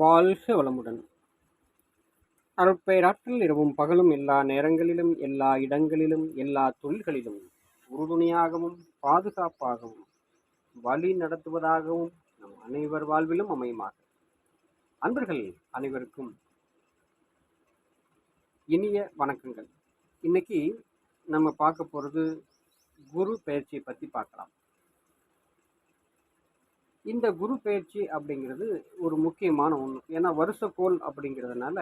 வாழ்க வளமுடன். அருட்பெயராற்றல் இரவும் பகலும் எல்லா நேரங்களிலும் எல்லா இடங்களிலும் எல்லா தொழில்களிலும். உறுதுணையாகவும் பாதுகாப்பாகவும் வழி நடத்துவதாகவும் நம் அனைவர் வாழ்விலும் அமையுமாக. அன்பர்கள் அனைவருக்கும் இனிய வணக்கங்கள். இன்னைக்கு நம்ம பார்க்க போகிறது குரு பயிற்சியை பற்றி பார்க்கலாம். இந்த குரு பயிற்சி அப்படிங்கிறது ஒரு முக்கியமான ஒன்று ஏன்னா வருஷக்கோள் அப்படிங்கிறதுனால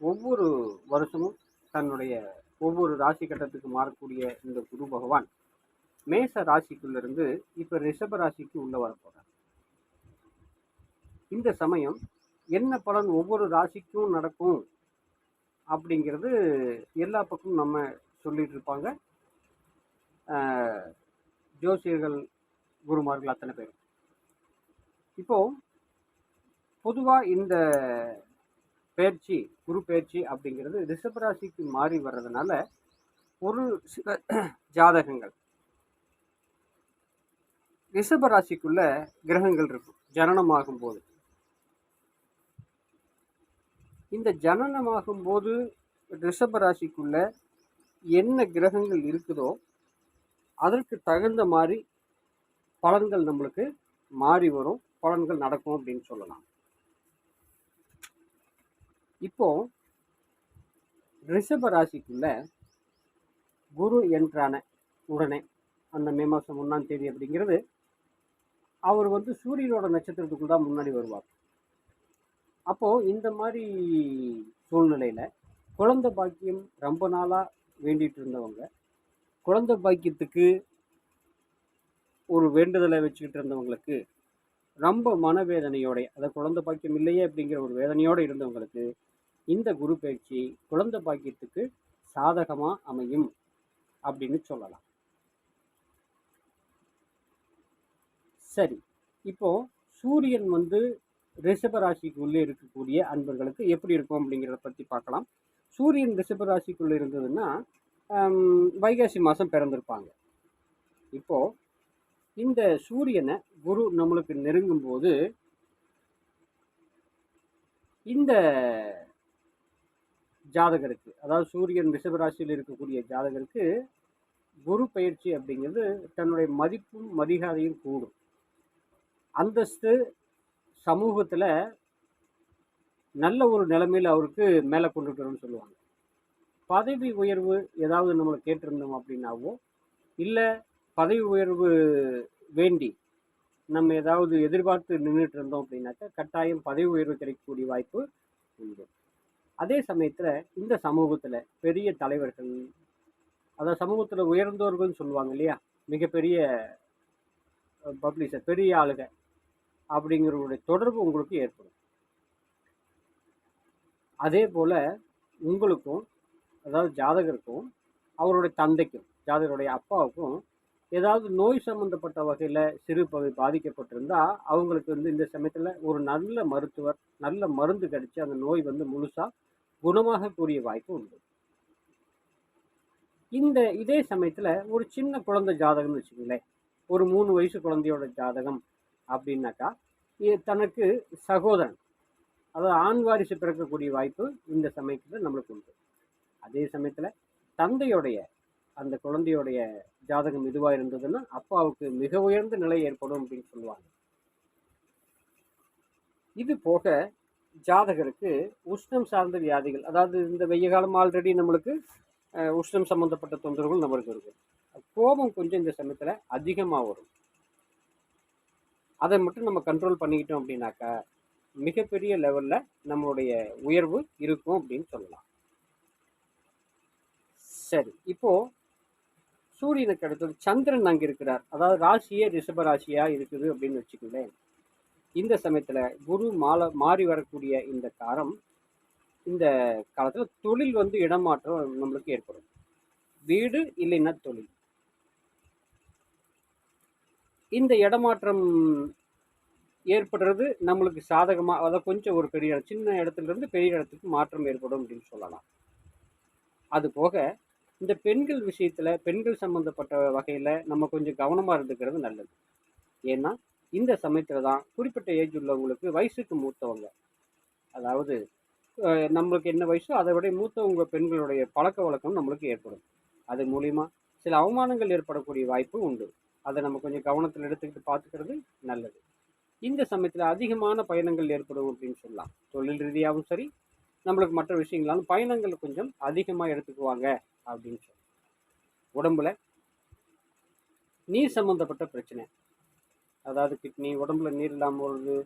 ஒவ்வொரு வருஷமும் தன்னுடைய ஒவ்வொரு ராசி கட்டத்துக்கு மாறக்கூடிய இந்த குரு பகவான் மேச ராசிக்குள்ளேருந்து இப்போ ரிஷப ராசிக்கு உள்ளே வரப்போகிறார் இந்த சமயம் என்ன பலன் ஒவ்வொரு ராசிக்கும் நடக்கும் அப்படிங்கிறது எல்லா பக்கமும் நம்ம சொல்லிட்டு இருப்பாங்க. ஜோசியர்கள் குருமார்கள் அத்தனை பேர் இப்போ பொதுவாக இந்த பயிற்சி குரு பயிற்சி அப்படிங்கிறது ரிஷபராசிக்கு மாறி வர்றதுனால ஒரு சில ஜாதகங்கள். ரிஷபராசிக்குள்ள கிரகங்கள் இருக்கும் ஜனனமாகும் போது இந்த ஜனனமாகும் போது ரிஷபராசிக்குள்ள என்ன கிரகங்கள் இருக்குதோ அதற்கு தகுந்த மாதிரி பலன்கள் நம்மளுக்கு மாறி வரும். பலன்கள் நடக்கும் அப்படின்னு சொல்லலாம். இப்போ ரிஷப ராசிக்குள்ள குரு என்றான உடனே அந்த மே மாதம் ஒன்றாம் தேதி அப்படிங்கிறது அவர் வந்து சூரியனோட நட்சத்திரத்துக்குள் தான் முன்னாடி வருவார். அப்போது இந்த மாதிரி சூழ்நிலையில் குழந்தை பாக்கியம் ரொம்ப நாளாக வேண்டிகிட்டு இருந்தவங்க குழந்த பாக்கியத்துக்கு ஒரு வேண்டுதலை வச்சுக்கிட்டு இருந்தவங்களுக்கு ரொம்ப மனவேதனையோடைய அதை குழந்தை பாக்கியம் இல்லையே அப்படிங்கிற ஒரு வேதனையோடு இருந்தவங்களுக்கு இந்த குரு பயிற்சி குழந்தை பாக்கியத்துக்கு சாதகமாக அமையும் அப்படின்னு சொல்லலாம். சரி இப்போ சூரியன் வந்து ரிஷப ராசிக்கு உள்ளே இருக்கக்கூடிய அன்பர்களுக்கு எப்படி இருக்கும் அப்படிங்கிறத பற்றி பார்க்கலாம். சூரியன் ரிஷப ராசிக்குள்ளே இருந்ததுன்னா வைகாசி மாதம் பிறந்திருப்பாங்க. இப்போது இந்த சூரியனை குரு நம்மளுக்கு நெருங்கும் போது இந்த ஜாதகருக்கு அதாவது சூரியன் ரிஷபராசியில் இருக்கக்கூடிய ஜாதகருக்கு குரு பயிற்சி அப்படிங்கிறது தன்னுடைய மதிப்பும் மரியாதையும் கூடும். அந்தஸ்து சமூகத்தில் நல்ல ஒரு நிலைமையில் அவருக்கு மேலே கொண்டுட்டு வரும்னு சொல்லுவாங்க. பதவி உயர்வு ஏதாவது நம்மளை கேட்டிருந்தோம் அப்படின்னாவோ இல்லை பதவி உயர்வு வேண்டி நம்ம ஏதாவது எதிர்பார்த்து நின்றுட்டு இருந்தோம் அப்படின்னாக்கா கட்டாயம் பதவி உயர்வு கிடைக்கக்கூடிய வாய்ப்பு உண்டு. அதே சமயத்தில் இந்த சமூகத்தில் பெரிய தலைவர்கள் அதாவது சமூகத்தில் உயர்ந்தோர்கள்னு சொல்லுவாங்க இல்லையா? மிகப்பெரிய பப்ளிஷர் பெரிய ஆளுக அப்படிங்கிறவருடைய தொடர்பு உங்களுக்கு ஏற்படும். அதே போல் உங்களுக்கும் அதாவது ஜாதகருக்கும் அவருடைய தந்தைக்கும் ஜாதகருடைய அப்பாவுக்கும் ஏதாவது நோய் சம்மந்தப்பட்ட வகையில் சிறு பகுதி பாதிக்கப்பட்டிருந்தால் அவங்களுக்கு வந்து இந்த சமயத்தில் ஒரு நல்ல மருத்துவர் நல்ல மருந்து கிடைச்சி அந்த நோய் வந்து முழுசாக குணமாகக்கூடிய வாய்ப்பு உண்டு. இந்த இதே சமயத்தில் ஒரு சின்ன குழந்தை ஜாதகம்னு வச்சுக்கோங்களேன். ஒரு மூணு வயசு குழந்தையோட ஜாதகம் அப்படின்னாக்கா தனக்கு சகோதரன் அதாவது ஆண் வாரிசு பிறக்கக்கூடிய வாய்ப்பு இந்த சமயத்தில் நம்மளுக்கு உண்டு. அதே சமயத்தில் தந்தையுடைய அந்த குழந்தையுடைய ஜாதகம் இதுவாக இருந்ததுன்னா அப்பாவுக்கு மிக உயர்ந்த நிலை ஏற்படும் அப்படின்னு சொல்லுவாங்க. இது போக ஜாதகருக்கு உஷ்ணம் சார்ந்த வியாதிகள் அதாவது இந்த வெய்ய காலம் ஆல்ரெடி நம்மளுக்கு உஷ்ணம் சம்மந்தப்பட்ட தொந்தரவுகள் நம்மளுக்கு இருக்கு. கோபம் கொஞ்சம் இந்த சமயத்தில் அதிகமாக வரும். அதை மட்டும் நம்ம கண்ட்ரோல் பண்ணிக்கிட்டோம் அப்படின்னாக்கா மிகப்பெரிய லெவலில் நம்மளுடைய உயர்வு இருக்கும் அப்படின்னு சொல்லலாம். சரி இப்போது சூரியனுக்கு அடுத்தது சந்திரன் அங்கே இருக்கிறார். அதாவது ராசியே ரிஷப ராசியாக இருக்குது அப்படின்னு வச்சுக்கோங்களேன். இந்த சமயத்தில் குரு மால மாறி வரக்கூடிய இந்த காரம் இந்த காலத்தில் தொழில் வந்து இடமாற்றம் நம்மளுக்கு ஏற்படும். வீடு இல்லைன்னா தொழில். இந்த இடமாற்றம் ஏற்படுறது நம்மளுக்கு சாதகமாக அதாவது கொஞ்சம் ஒரு பெரிய சின்ன இடத்துல இருந்து பெரிய இடத்துக்கு மாற்றம் ஏற்படும் அப்படின்னு சொல்லலாம். அது போக இந்த பெண்கள் விஷயத்தில் பெண்கள் சம்மந்தப்பட்ட வகையில் நம்ம கொஞ்சம் கவனமாக இருந்துக்கிறது நல்லது. ஏன்னா இந்த சமயத்தில் தான் குறிப்பிட்ட ஏஜ் உள்ளவங்களுக்கு வயசுக்கு மூத்தவங்க. அதாவது நம்மளுக்கு என்ன வயசோ அதை விட மூத்தவங்க பெண்களுடைய பழக்க வழக்கம் நம்மளுக்கு ஏற்படும். அது மூலிமா சில அவமானங்கள் ஏற்படக்கூடிய வாய்ப்பு உண்டு. அதை நம்ம கொஞ்சம் கவனத்தில் எடுத்துக்கிட்டு பார்த்துக்கிறது நல்லது. இந்த சமயத்தில் அதிகமான பயணங்கள் ஏற்படும் அப்படின்னு சொல்லலாம். தொழில் ரீதியாகவும் சரி நம்மளுக்கு மற்ற விஷயங்களாலும் பயணங்கள் கொஞ்சம் அதிகமாக எடுத்துக்குவாங்க அப்படின்னு சொல்லி. உடம்புல நீர் சம்மந்தப்பட்ட பிரச்சனை. அதாவது கிட்னி உடம்புல நீர் இல்லாமல் வருது.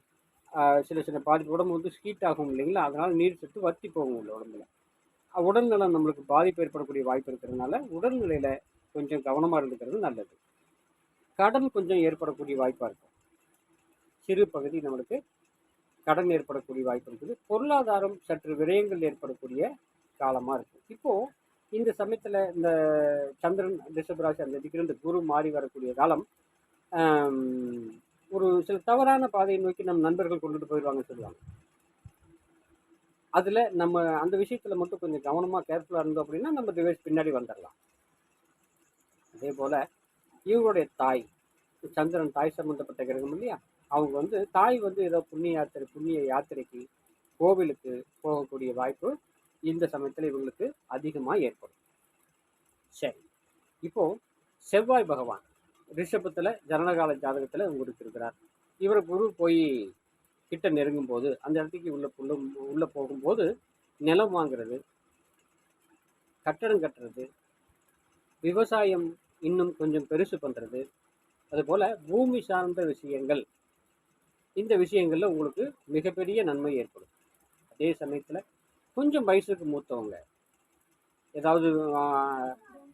சில சில பாதிப்பு உடம்பு வந்து ஹீட் ஆகும் இல்லைங்களா? அதனால் நீர் சத்து வத்தி போகும் இல்லை உடம்புல. உடல்நலம் நம்மளுக்கு பாதிப்பு ஏற்படக்கூடிய வாய்ப்பு இருக்கிறதுனால உடல்நிலையில் கொஞ்சம் கவனமாக இருந்துக்கிறது நல்லது. கடன் கொஞ்சம் ஏற்படக்கூடிய வாய்ப்பாக இருக்கும். சிறு பகுதி நம்மளுக்கு கடன் ஏற்படக்கூடிய வாய்ப்பு இருக்குது. பொருளாதாரம் சற்று விரயங்கள் ஏற்படக்கூடிய காலமாக இருக்கும் இப்போது இந்த சமயத்தில் இந்த சந்திரன் ரிஷபராசி அந்த திக்கிற இந்த குரு மாறி வரக்கூடிய காலம் ஒரு சில தவறான பாதையை நோக்கி நம் நண்பர்கள் கொண்டுட்டு போயிடுவாங்கன்னு சொல்லுவாங்க. அதில் நம்ம அந்த விஷயத்தில் மட்டும் கொஞ்சம் கவனமாக கேர்ஃபுல்லாக இருந்தோம் அப்படின்னா நம்ம டிவைஸ் பின்னாடி வந்துடலாம். அதே போல் இவங்களுடைய தாய் சந்திரன் தாய் சம்மந்தப்பட்ட கிரகம் இல்லையா? அவங்க வந்து தாய் வந்து ஏதோ புண்ணிய யாத்திரை புண்ணிய யாத்திரைக்கு கோவிலுக்கு போகக்கூடிய வாய்ப்பு இந்த சமயத்தில் இவங்களுக்கு அதிகமாக ஏற்படும். சரி. இப்போது செவ்வாய் பகவான் ரிஷபத்தில் ஜனனகால ஜாதகத்தில் உங்களுக்கு இருக்கிறார் இவர் குரு போய் கிட்ட நெருங்கும் போது அந்த இடத்துக்கு உள்ள உள்ள உள்ளே போகும்போது நிலம் வாங்குறது கட்டடம் கட்டுறது விவசாயம் இன்னும் கொஞ்சம் பெருசு பண்ணுறது அதுபோல் பூமி சார்ந்த விஷயங்கள் இந்த விஷயங்களில் உங்களுக்கு மிகப்பெரிய நன்மை ஏற்படும். அதே சமயத்தில் கொஞ்சம் வயசுக்கு மூத்தவங்க ஏதாவது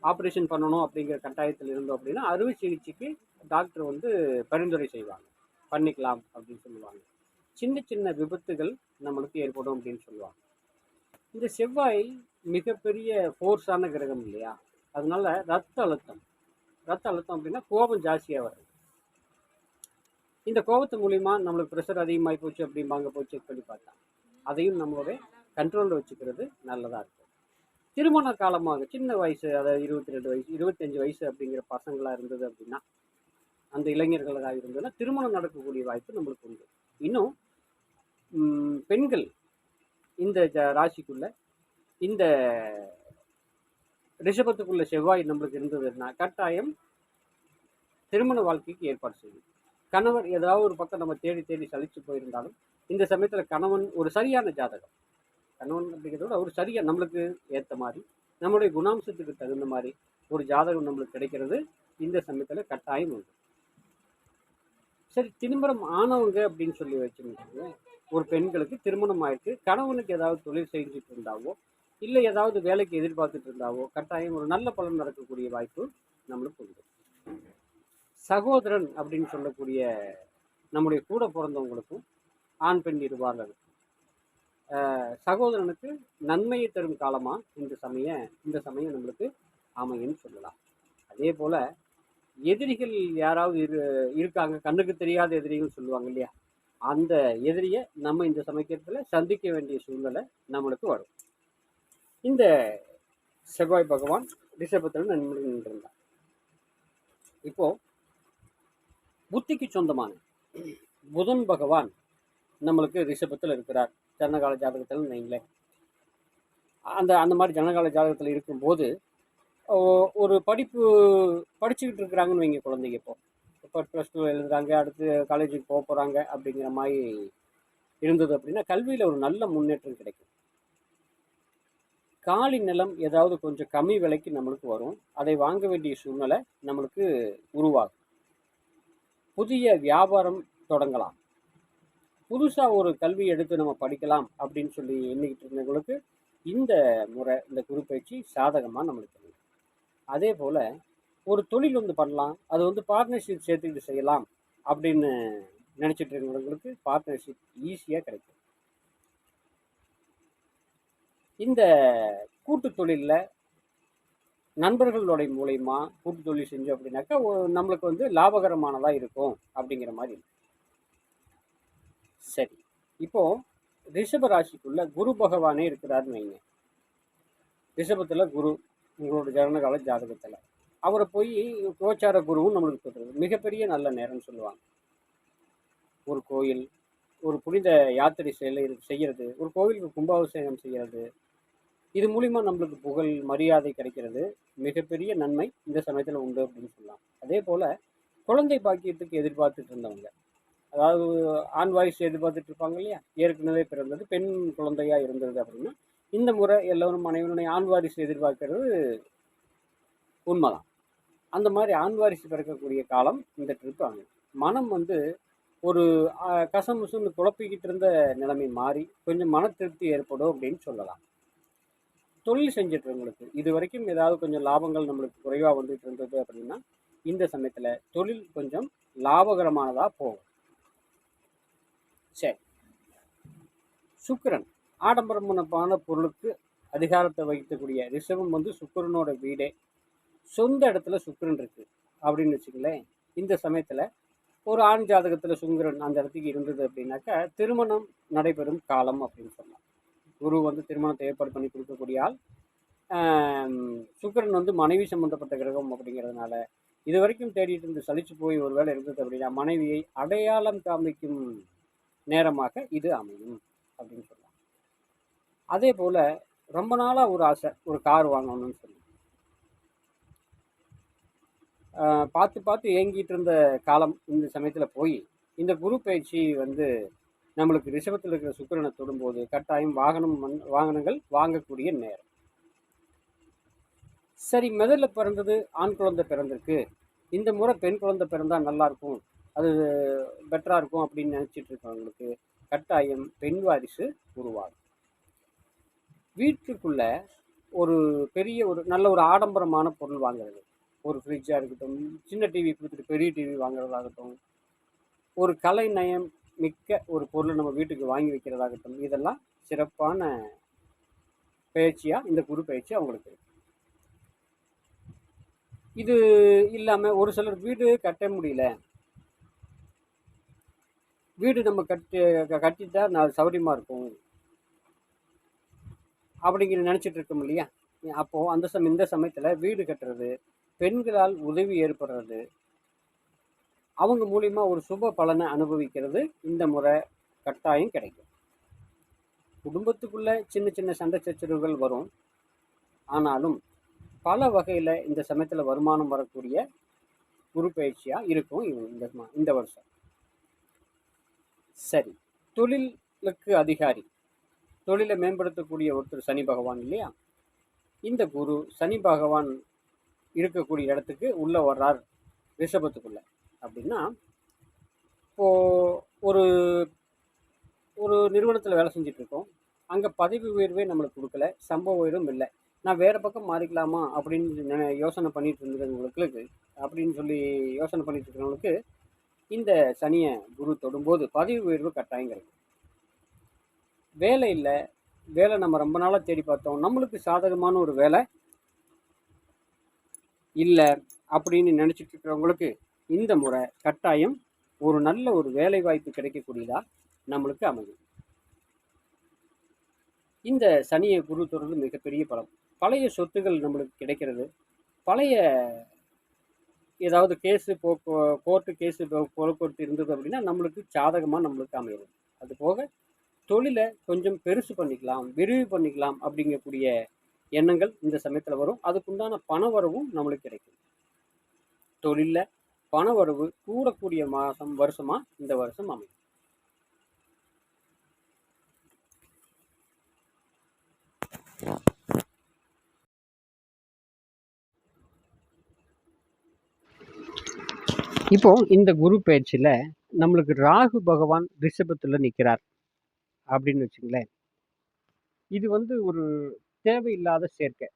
ஆப்ரேஷன் பண்ணணும் அப்படிங்கிற கட்டாயத்தில் இருந்தோம் அப்படின்னா அறுவை சிகிச்சைக்கு டாக்டர் வந்து பரிந்துரை செய்வாங்க. பண்ணிக்கலாம் அப்படின்னு சொல்லுவாங்க. சின்ன சின்ன விபத்துகள் நம்மளுக்கு ஏற்படும் அப்படின்னு சொல்லுவாங்க. இந்த செவ்வாய் மிகப்பெரிய ஃபோர்ஸான கிரகம் இல்லையா? அதனால ரத்த அழுத்தம் ரத்த அழுத்தம் அப்படின்னா கோபம் ஜாஸ்தியாக வருது. இந்த கோபத்து மூலிமா நம்மளுக்கு ப்ரெஷர் அதிகமாகி போச்சு அப்படிம்பாங்க போய் செக் பண்ணி பார்த்தா. அதையும் நம்மளுடைய கண்ட்ரோலில் வச்சுக்கிறது நல்லதாக இருக்கும். திருமண காலமாக சின்ன வயசு அதாவது இருபத்தி ரெண்டு வயசு இருபத்தஞ்சு வயசு அப்படிங்கிற பசங்களாக இருந்தது அப்படின்னா அந்த இளைஞர்களாக இருந்ததுன்னா திருமணம் நடக்கக்கூடிய வாய்ப்பு நம்மளுக்கு உண்டு. இன்னும் பெண்கள் இந்த ஜ- ராசிக்குள்ள இந்த ரிஷபத்துக்குள்ள செவ்வாய் நம்மளுக்கு இருந்ததுன்னா கட்டாயம் திருமண வாழ்க்கைக்கு ஏற்பாடு செய்யும். கணவர் ஏதாவது ஒரு பக்கம் நம்ம தேடி தேடி சலிச்சு போயிருந்தாலும் இந்த சமயத்தில் கணவன் ஒரு சரியான ஜாதகம். கணவன் அப்படிங்கிறத விட ஒரு சரியாக நம்மளுக்கு ஏற்ற மாதிரி நம்மளுடைய குணாம்சத்துக்கு தகுந்த மாதிரி ஒரு ஜாதகம் நம்மளுக்கு கிடைக்கிறது இந்த சமயத்தில் கட்டாயம் உண்டு. சரி திருமணம் ஆனவங்க அப்படின்னு சொல்லி வச்சுருந்தாங்க ஒரு பெண்களுக்கு திருமணம் ஆயிருக்கு கணவனுக்கு ஏதாவது தொழில் செஞ்சுட்டு இருந்தாவோ இல்லை ஏதாவது வேலைக்கு எதிர்பார்த்துட்டு இருந்தாவோ கட்டாயம் ஒரு நல்ல பலன் நடக்கக்கூடிய வாய்ப்பு நம்மளுக்கு உண்டு. சகோதரன் அப்படின்னு சொல்லக்கூடிய நம்முடைய கூட பிறந்தவங்களுக்கும் ஆண் பெண் இருபாலர் சகோதரனுக்கு நன்மையை தரும் காலமாக இந்த சமய இந்த சமயம் நம்மளுக்கு அமையன்னு சொல்லலாம். அதே போல் எதிரிகள் யாராவது இரு இருக்காங்க கண்ணுக்கு தெரியாத எதிரிகள் சொல்லுவாங்க இல்லையா? அந்த எதிரியை நம்ம இந்த சமயத்தில் சந்திக்க வேண்டிய சூழ்நிலை நம்மளுக்கு வரும். இந்த செவ்வாய் பகவான் ரிஷபத்தில் நின்று நின்றிருந்தார் இப்போது புத்திக்கு சொந்தமான புதன் பகவான் நம்மளுக்கு ரிஷபத்தில் இருக்கிறார். ஜனகால ஜாதகத்தில் வைங்களேன் அந்த அந்த மாதிரி ஜனகால ஜாதகத்தில் இருக்கும்போது ஒரு படிப்பு படிச்சுக்கிட்டு இருக்கிறாங்கன்னு வைங்க குழந்தைங்க இப்போ. இப்போ ப்ளஸ் டூ எழுதுறாங்க அடுத்து காலேஜுக்கு போக போகிறாங்க அப்படிங்கிற மாதிரி இருந்தது அப்படின்னா கல்வியில் ஒரு நல்ல முன்னேற்றம் கிடைக்கும். காலி நிலம் ஏதாவது கொஞ்சம் கம்மி விலைக்கு நம்மளுக்கு வரும். அதை வாங்க வேண்டிய சூழ்நிலை நம்மளுக்கு உருவாகும். புதிய வியாபாரம் தொடங்கலாம். புதுசாக ஒரு கல்வி எடுத்து நம்ம படிக்கலாம் அப்படின்னு சொல்லி எண்ணிக்கிட்டு இருந்தவங்களுக்கு இந்த முறை இந்த குரு பயிற்சி சாதகமாக நம்மளுக்கு இருக்கு. அதே போல் ஒரு தொழில் வந்து பண்ணலாம். அது வந்து பார்ட்னர்ஷிப் சேர்த்துக்கிட்டு செய்யலாம் அப்படின்னு நினச்சிட்டு இருக்கிறவங்களுக்கு பார்ட்னர்ஷிப் ஈஸியாக கிடைக்கும். இந்த கூட்டு தொழிலில் நண்பர்களுடைய மூலயமா கூட்டு தொழில் செஞ்சோம் அப்படின்னாக்கா நம்மளுக்கு வந்து லாபகரமானதாக இருக்கும் அப்படிங்கிற மாதிரி. சரி. இப்போ ரிஷப ராசிக்குள்ள குரு பகவானே இருக்கிறாருன்னு வைங்க. ரிஷபத்தில் குரு உங்களோட ஜனகால ஜாதகத்தில். அவரை போய் கோச்சார குருவும் நம்மளுக்கு சொல்கிறது மிகப்பெரிய நல்ல நேரம்னு சொல்லுவாங்க. ஒரு கோயில் ஒரு புனித யாத்திரை செல்ல செய்கிறது ஒரு கோவிலுக்கு கும்பாபிஷேகம் செய்கிறது இது மூலிமா நம்மளுக்கு புகழ் மரியாதை கிடைக்கிறது. மிகப்பெரிய நன்மை இந்த சமயத்தில் உண்டு அப்படின்னு சொல்லலாம். அதே போல் குழந்தை பாக்கியத்துக்கு எதிர்பார்த்துட்டு இருந்தவங்க அதாவது ஆண் வாய்ஸ் எதிர்பார்த்துட்டு இருப்பாங்க இல்லையா? ஏற்கனவே பிறந்தது பெண் குழந்தையாக இருந்தது அப்படின்னா இந்த முறை எல்லோரும் மனைவனுடைய ஆண் வாரிசு எதிர்பார்க்கிறது உண்மைதான். அந்த மாதிரி ஆண் வாரிசு பிறக்கக்கூடிய காலம் இந்த ட்ரிப் ஆகும் மனம் வந்து ஒரு கசமுசுன்னு குழப்பிக்கிட்டு இருந்த நிலைமை மாறி கொஞ்சம் மன திருப்தி ஏற்படும் அப்படின்னு சொல்லலாம். தொழில் செஞ்சிட்றவங்களுக்கு இது வரைக்கும் ஏதாவது கொஞ்சம் லாபங்கள் நம்மளுக்கு குறைவாக வந்துட்டு இருந்தது அப்படின்னா இந்த சமயத்தில் தொழில் கொஞ்சம் லாபகரமானதாக போகும். சரி. சுக்கரன் ஆடம்பரமான பொருளுக்கு அதிகாரத்தை வகிக்கக்கூடிய ரிஷபம் வந்து சுக்கரனோட வீடே. சொந்த இடத்துல சுக்கரன் இருக்குது அப்படின்னு வச்சுக்கலேன் இந்த சமயத்தில் ஒரு ஆண் ஜாதகத்தில் சுக்கிரன் அந்த இடத்துக்கு இருந்தது அப்படின்னாக்கா திருமணம் நடைபெறும் காலம் அப்படின்னு சொல்லலாம். குரு வந்து திருமணத்தை ஏற்பாடு பண்ணி கொடுக்கக்கூடிய ஆள். வந்து மனைவி சம்பந்தப்பட்ட கிரகம் அப்படிங்கிறதுனால இது வரைக்கும் தேடிட்டு இருந்து சலிச்சு போய் ஒரு வேலை இருந்தது அப்படின்னா மனைவியை அடையாளம் காமிக்கும் நேரமாக இது அமையும் அப்படின்னு சொல்லலாம் அதே போல் ரொம்ப நாளாக ஒரு ஆசை ஒரு கார் வாங்கணும்னு சொல்லி. பார்த்து பார்த்து ஏங்கிட்டு இருந்த காலம் இந்த சமயத்தில் போய் இந்த குரு பயிற்சி வந்து நம்மளுக்கு ரிஷபத்தில் இருக்கிற சுக்கிரனை தொடும்போது கட்டாயம் வாகனம் வாகனங்கள் வாங்கக்கூடிய நேரம். சரி மெதலில் பிறந்தது ஆண் குழந்தை பிறந்திருக்கு. இந்த முறை பெண் குழந்தை பிறந்தா நல்லாயிருக்கும் அது பெட்டராக இருக்கும் அப்படின்னு நினச்சிட்டு இருக்கவங்களுக்கு கட்டாயம் பெண் வாரிசு உருவாகும். வீட்டுக்குள்ள ஒரு பெரிய ஒரு நல்ல ஒரு ஆடம்பரமான பொருள் வாங்குறது. ஒரு ஃப்ரிட்ஜாக இருக்கட்டும் சின்ன டிவி கொடுத்துட்டு பெரிய டிவி வாங்குறதாகட்டும் ஒரு கலை நயம் மிக்க ஒரு பொருளை நம்ம வீட்டுக்கு வாங்கி வைக்கிறதாகட்டும் இதெல்லாம் சிறப்பான பயிற்சியாக இந்த குரு பயிற்சி அவங்களுக்கு இருக்கு. இது இல்லாமல் ஒரு சிலர் வீடு கட்ட முடியல. வீடு நம்ம கட்டி க- கட்டிட்டா நான் சௌரியமாக இருக்கும். அப்படிங்கிற நினச்சிட்டு இருக்கோம் இல்லையா? அப்போது அந்த சமயம் இந்த சமயத்தில் வீடு கட்டுறது பெண்களால் உதவி ஏற்படுறது அவங்க மூலிமா ஒரு சுப பலனை அனுபவிக்கிறது இந்த முறை கட்டாயம் கிடைக்கும். குடும்பத்துக்குள்ளே சின்ன சின்ன சண்டை சச்சரவுகள் வரும். ஆனாலும் பல வகையில் இந்த சமயத்தில் வருமானம் வரக்கூடிய குரு பயிற்சியாக இருக்கும் இந்த இந்த வருஷம். சரி தொழிலுக்கு அதிகாரி. தொழிலை மேம்படுத்தக்கூடிய ஒருத்தர் சனி பகவான் இல்லையா? இந்த குரு சனி பகவான் இருக்கக்கூடிய இடத்துக்கு உள்ளே வர்றார் ரிஷபத்துக்குள்ளே. அப்படின்னா இப்போது ஒரு ஒரு நிறுவனத்தில் வேலை செஞ்சிட்ருக்கோம். அங்கே பதவி உயர்வே நம்மளுக்கு கொடுக்கல சம்பவ உயர்வும் இல்லை. நான் வேறு பக்கம் மாறிக்கலாமா அப்படின்னு நினை- யோசனை பண்ணிட்டு இருந்தவங்களுக்கு அப்படின்னு சொல்லி யோசனை பண்ணிட்டு இருக்கிறவங்களுக்கு இந்த சனியை குரு தொடும்போது பதவி உயர்வு கட்டாயங்கிறது வேலை இல்லை வேலை நம்ம ரொம்ப நாளாக தேடி பார்த்தோம் நம்மளுக்கு சாதகமான ஒரு வேலை இல்லை அப்படின்னு நினச்சிட்டு இருக்கிறவங்களுக்கு இந்த முறை கட்டாயம் ஒரு நல்ல ஒரு வேலை வாய்ப்பு கிடைக்கக்கூடியதாக நம்மளுக்கு அமையும். இந்த சனியை குரு தொடர்ந்து மிகப்பெரிய பலம். பழைய சொத்துகள் நம்மளுக்கு கிடைக்கிறது. பழைய ஏதாவது கேஸு போ கோர்ட்டு கேஸு போக்குவரத்து இருந்தது அப்படின்னா நம்மளுக்கு சாதகமாக நம்மளுக்கு அமையும். அது போக தொழிலை கொஞ்சம் பெருசு பண்ணிக்கலாம் விரிவு பண்ணிக்கலாம் அப்படிங்கக்கூடிய எண்ணங்கள் இந்த சமயத்தில் வரும். அதுக்குண்டான பண வரவும் நம்மளுக்கு கிடைக்கும். தொழிலில் பணவரவு கூடக்கூடிய மாதம் வருஷமாக இந்த வருஷம் அமையும். இப்போ இந்த குரு பயிற்சியில் நம்மளுக்கு ராகு பகவான் ரிஷபத்தில் நிற்கிறார் அப்படின்னு வச்சுங்களேன். இது வந்து ஒரு தேவையில்லாத சேர்க்கை.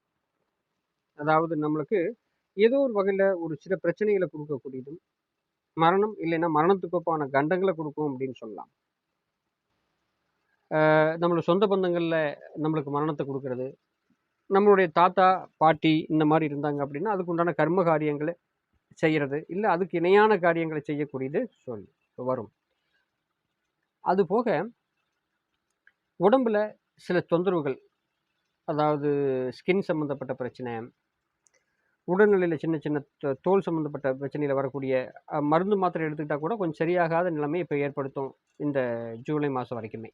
அதாவது நம்மளுக்கு ஏதோ ஒரு வகையில் ஒரு சில பிரச்சனைகளை கொடுக்கக்கூடியதும் மரணம் இல்லைன்னா மரணத்துக்கப்பான கண்டங்களை கொடுக்கும் அப்படின்னு சொல்லலாம். நம்மளோட சொந்த பந்தங்களில் நம்மளுக்கு மரணத்தை கொடுக்கறது நம்மளுடைய தாத்தா பாட்டி இந்த மாதிரி இருந்தாங்க அப்படின்னா அதுக்கு உண்டான கர்ம காரியங்களை செய்கிறது இல்லை அதுக்கு இணையான காரியங்களை செய்யக்கூடியது சொல் வரும். அது போக உடம்புல சில தொந்தரவுகள் அதாவது ஸ்கின் சம்மந்தப்பட்ட பிரச்சனை உடல்நிலையில் சின்ன சின்ன தோல் சம்மந்தப்பட்ட பிரச்சனையில் வரக்கூடிய மருந்து மாத்திரை எடுத்துக்கிட்டால் கூட கொஞ்சம் சரியாகாத நிலைமை இப்போ ஏற்படுத்தும் இந்த ஜூலை மாதம் வரைக்குமே.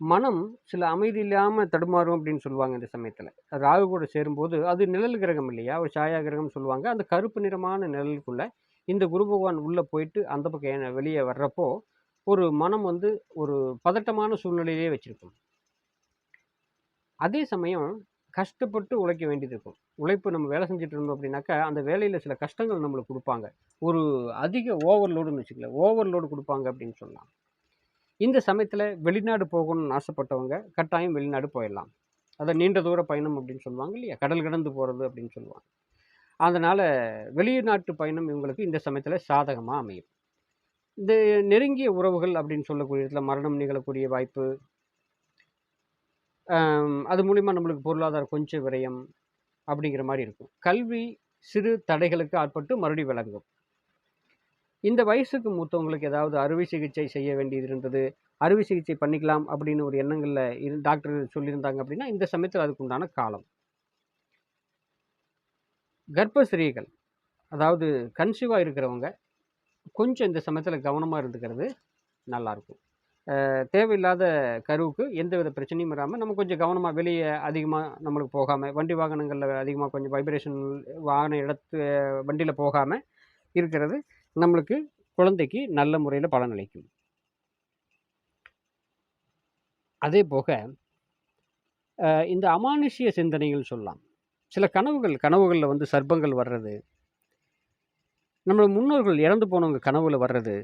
மனம் சில அமைதி இல்லாமல் தடுமாறும் அப்படின்னு சொல்லுவாங்க இந்த சமயத்தில். ராகு கூட சேரும்போது அது நிழல் கிரகம் இல்லையா? ஒரு சாயா கிரகம் சொல்லுவாங்க. அந்த கருப்பு நிறமான நிழலுக்குள்ளே இந்த குரு பகவான் உள்ளே போயிட்டு அந்த பக்கம் வெளியே வர்றப்போ ஒரு மனம் வந்து ஒரு பதட்டமான சூழ்நிலையிலே வச்சுருக்கும். அதே சமயம் கஷ்டப்பட்டு உழைக்க வேண்டியது இருக்கும். உழைப்பு நம்ம வேலை செஞ்சுட்டு இருந்தோம் அப்படின்னாக்கா அந்த வேலையில் சில கஷ்டங்கள் நம்மளுக்கு கொடுப்பாங்க. ஒரு அதிக ஓவர்லோடுன்னு வச்சுக்கல ஓவர்லோடு கொடுப்பாங்க அப்படின்னு சொல்லலாம். இந்த சமயத்தில் வெளிநாடு போகணும்னு ஆசைப்பட்டவங்க கட்டாயம் வெளிநாடு போயிடலாம். அதை நீண்ட தூர பயணம் அப்படின்னு சொல்லுவாங்க இல்லையா? கடல் கடந்து போகிறது அப்படின்னு சொல்லுவாங்க. அதனால் வெளிநாட்டு பயணம் இவங்களுக்கு இந்த சமயத்தில் சாதகமாக அமையும். இந்த நெருங்கிய உறவுகள் அப்படின்னு சொல்லக்கூடிய இடத்துல மரணம் நிகழக்கூடிய வாய்ப்பு அது மூலிமா நம்மளுக்கு பொருளாதார கொஞ்சம் விரயம். அப்படிங்கிற மாதிரி இருக்கும். கல்வி சிறு தடைகளுக்கு ஆட்பட்டு மறுபடி விளங்கும். இந்த வயசுக்கு மூத்தவங்களுக்கு ஏதாவது அறுவை சிகிச்சை செய்ய வேண்டியது இருந்தது அறுவை சிகிச்சை பண்ணிக்கலாம் அப்படின்னு ஒரு எண்ணங்களில் இரு டாக்டர் சொல்லியிருந்தாங்க அப்படின்னா இந்த சமயத்தில் அதுக்கு உண்டான காலம். கர்ப்பஸ்திரீகள் அதாவது கன்சீவாக இருக்கிறவங்க கொஞ்சம் இந்த சமயத்தில் கவனமாக இருந்துக்கிறது நல்லாயிருக்கும் தேவையில்லாத கருவுக்கு எந்த வித பிரச்சனையும் இல்லாமல் நம்ம கொஞ்சம் கவனமாக வெளியே அதிகமாக நம்மளுக்கு போகாமல் வண்டி வாகனங்களில் அதிகமாக கொஞ்சம் வைப்ரேஷன் வாகன இடத்து வண்டியில் போகாமல் இருக்கிறது நம்மளுக்கு குழந்தைக்கு நல்ல முறையில் பலனளிக்கும். அதே போக இந்த அமானுஷ்ய சிந்தனைகள் சொல்லலாம். சில கனவுகள் கனவுகளில் வந்து சர்ப்பங்கள் வர்றது. நம்மளோட முன்னோர்கள் இறந்து போனவங்க கனவுல வர்றது.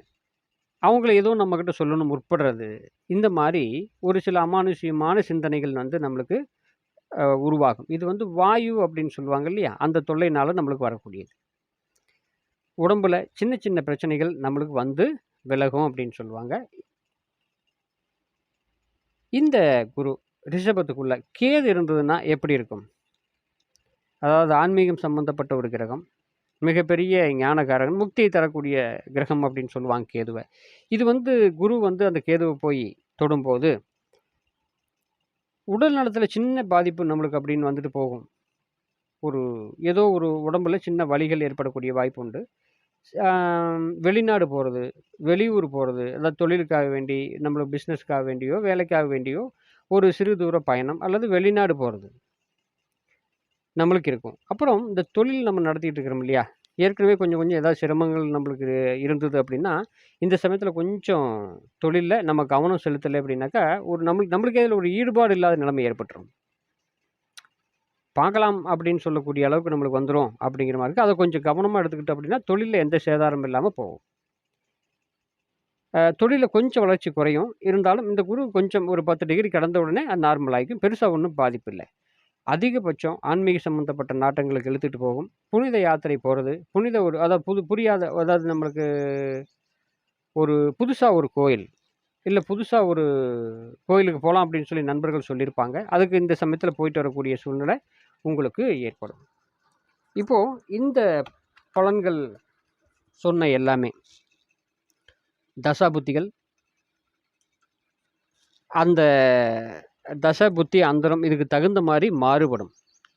அவங்கள ஏதோ நம்மக்கிட்ட சொல்லணும் முற்படுறது. இந்த மாதிரி ஒரு சில அமானுஷ்யமான சிந்தனைகள் வந்து நம்மளுக்கு உருவாகும். இது வந்து வாயு அப்படின்னு சொல்லுவாங்க இல்லையா? அந்த தொல்லைனால நம்மளுக்கு வரக்கூடியது. உடம்பில் சின்ன சின்ன பிரச்சனைகள் நம்மளுக்கு வந்து விலகும் அப்படின்னு சொல்லுவாங்க. இந்த குரு ரிஷபத்துக்குள்ளே கேது இருந்ததுன்னா எப்படி இருக்கும்? அதாவது ஆன்மீகம் சம்பந்தப்பட்ட ஒரு கிரகம் மிகப்பெரிய ஞானகாரகன் முக்தியை தரக்கூடிய கிரகம் அப்படின்னு சொல்லுவாங்க கேதுவை. இது வந்து குரு வந்து அந்த கேதுவை போய் தொடும்போது உடல் நலத்தில் சின்ன பாதிப்பு நம்மளுக்கு அப்படின்னு வந்துட்டு போகும். ஒரு ஏதோ ஒரு உடம்புல சின்ன வழிகள் ஏற்படக்கூடிய வாய்ப்பு உண்டு. வெளிநாடு போகிறது வெளியூர் போகிறது அதாவது தொழிலுக்காக வேண்டி நம்மளுக்கு பிஸ்னஸ்க்காக வேண்டியோ வேலைக்காக வேண்டியோ ஒரு சிறு தூர பயணம் அல்லது வெளிநாடு போகிறது நம்மளுக்கு இருக்கும். அப்புறம் இந்த தொழில் நம்ம நடத்திட்டு இருக்கிறோம் இல்லையா? ஏற்கனவே கொஞ்சம் கொஞ்சம் ஏதாவது சிரமங்கள் நம்மளுக்கு இருந்தது அப்படின்னா இந்த சமயத்தில் கொஞ்சம் தொழிலில் நம்ம கவனம் செலுத்தலை அப்படின்னாக்கா ஒரு நம்மளுக்கு நம்மளுக்கு அதில் ஒரு ஈடுபாடு இல்லாத நிலைமை ஏற்பட்டுரும். பார்க்கலாம் அப்படின்னு சொல்லக்கூடிய அளவுக்கு நம்மளுக்கு வந்துடும் அப்படிங்கிற மாதிரி இருக்குது அதை கொஞ்சம் கவனமாக எடுத்துக்கிட்டோம் அப்படின்னா தொழிலில் எந்த சேதாரம் இல்லாமல் போகும். தொழிலில் கொஞ்சம் வளர்ச்சி குறையும். இருந்தாலும் இந்த குரு கொஞ்சம் ஒரு பத்து டிகிரி கடந்த உடனே அது நார்மல் ஆகிக்கும் பெருசாக ஒன்றும் பாதிப்பு இல்லை. அதிகபட்சம் ஆன்மீக சம்மந்தப்பட்ட நாட்டங்களுக்கு இழுத்துட்டு போகும். புனித யாத்திரை போகிறது புனித ஒரு அதாவது புது புரியாத அதாவது நம்மளுக்கு ஒரு புதுசாக ஒரு கோயில் இல்லை புதுசாக ஒரு கோயிலுக்கு போகலாம் அப்படின்னு சொல்லி நண்பர்கள் சொல்லியிருப்பாங்க. அதுக்கு இந்த சமயத்தில் போயிட்டு வரக்கூடிய சூழ்நிலை உங்களுக்கு ஏற்படும். இப்போது இந்த பலன்கள் சொன்ன எல்லாமே தசாபுத்திகள் அந்த தச புத்தி அந்தரம் இதுக்கு தகுந்த மாதிரி மாறுபடும்.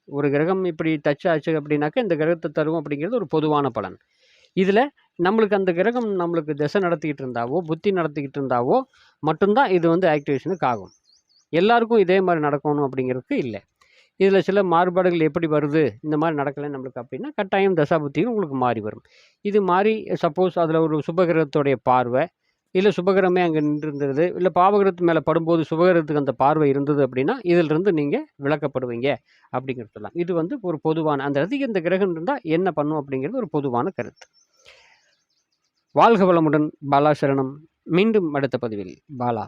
ஒரு கிரகம் இப்படி டச் ஆச்சு அப்படின்னாக்கா இந்த கிரகத்தை தரும் அப்படிங்கிறது ஒரு பொதுவான பலன். இதில் நம்மளுக்கு அந்த கிரகம் நம்மளுக்கு திசை நடத்திக்கிட்டு இருந்தாவோ புத்தி நடத்திக்கிட்டு இருந்தாவோ மட்டும்தான் இது வந்து ஆக்டிவேஷனுக்கு ஆகும். எல்லாருக்கும் இதே மாதிரி நடக்கணும் அப்படிங்கிறதுக்கு இல்லை. இதில் சில மாறுபாடுகள் எப்படி வருது இந்த மாதிரி நடக்கலை நம்மளுக்கு அப்படின்னா கட்டாயம் தசா புத்தியும் உங்களுக்கு மாறி வரும். இது மாதிரி சப்போஸ் அதில் ஒரு சுபகிரகத்துடைய பார்வை இல்லை சுபகிரமே அங்கே நின்றுருந்தது. இல்லை பாவகிரத்து மேலே படும்போது சுபகிரத்துக்கு அந்த பார்வை இருந்தது அப்படின்னா இதிலிருந்து நீங்கள் விளக்கப்படுவீங்க அப்படிங்கிறது இது வந்து ஒரு பொதுவான அந்த அதிக இந்த கிரகம் இருந்தால் என்ன பண்ணும் அப்படிங்கிறது ஒரு பொதுவான கருத்து. வாழ்க வளமுடன் பாலா சரணம் மீண்டும் அடுத்த பதிவில் பாலா.